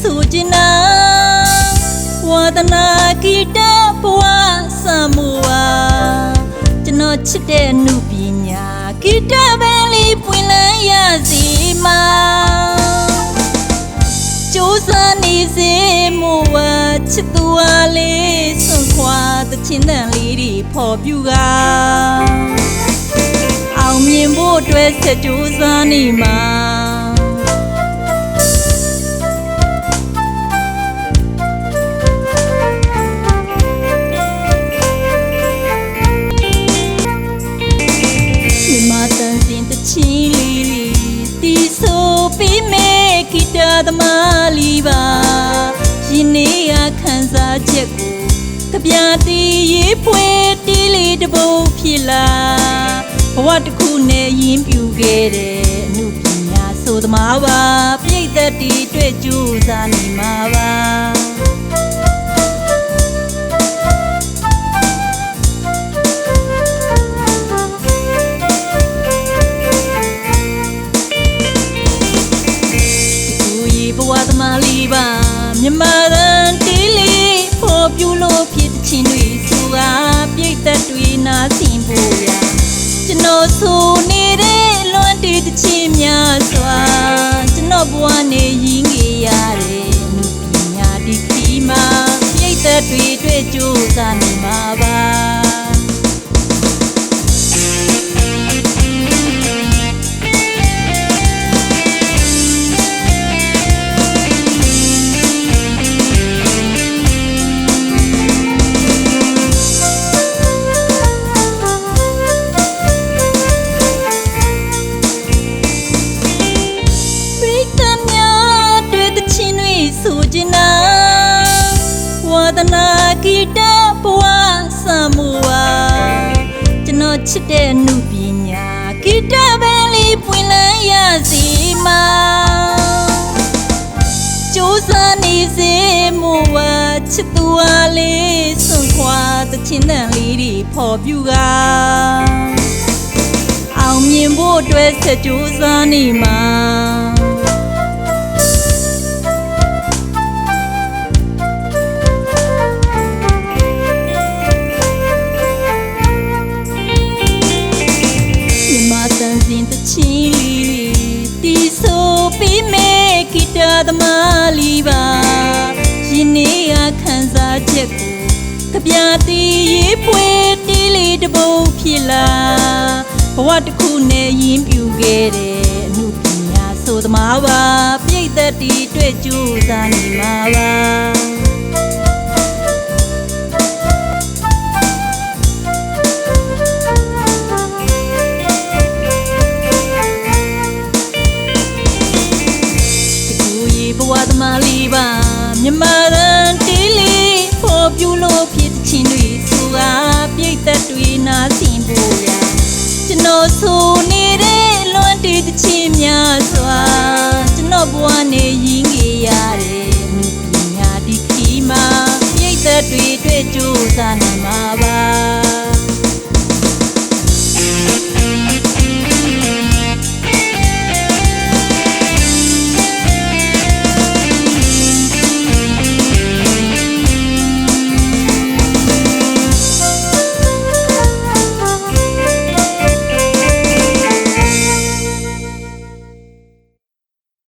ဆိုချင်နာဝါသနာကိတဘဝစမူဝါကျွန်တော်ချစ်တဲ့နုပညာကိတပဲလေးပွင့်လန်းရစီမှာကြိုးစားနေစေမူဝါချစ်သူဝါလေးစွန့်ခွာတချင်တဲ့လေးတွေပေါ်ပြူကားအောင်မြင်ဖို့အတွက်ဆက်ကြိုးစားနေမှာ သမားလေးပါရင်နေရခံစားချက်ကိုကြပြတီရေးပွဲတီးလေးတစ်ပုတ်ဖြစ်လာဘဝတစ်ခုနဲ့ရင်းပြူခဲ့တဲ့အမှုပညာဆိုသမားပါပြိတ္တတီတွေ့ကြိုးစားနေမှာပါ ပေါ်ပြူလို့ဖြစ်တဲ့ချင်းတွေဆိုကပြိတ်သက်တွေနာဆင်ဖို့ရကျွန်တော်ဆိုနေတဲ့လွန်တည်တဲ့ချင်းများစွာကျွန်တော်ဘဝနဲ့ရင်းငယ်ရတဲ့လူပညာဒီခီမှာပြိတ်သက်တွေတွေ့ကြိုးစားနေမှာပါပ ချစ်တဲ့အမှုပညာဂီတပန်လေးပွင့်လန်းရစီမှာကြိုးစားနေစေမို့ဝါချစ်သူအားလေးဆွန့်ခွာတဲ့ချင်းတန်လေးတွေဖော်ပြူကအောင်မြင်ဖို့အတွက်ဆက်ကြိုးစားနေမှာမြ မားလေးပါရင်နေရခံစားချက်ကိုကြပြတီရေးပွဲတီးလေးတစ်ပုတ်ဖြစ်လာဘဝတစ်ခုနဲ့ရင်းပြူခဲ့တဲ့အမှုပညာဆိုသမားပါပြိတ္တတီတွေ့ကြိုးစားနေမှာပါ မြမတန်တီးလေးပေါ်ပြူလို့ဖြစ်တဲ့ချင်းတွေဆိုကပြိတ်သက်တွေနာဆင်ဖို့ရကျွန်တော်ဆို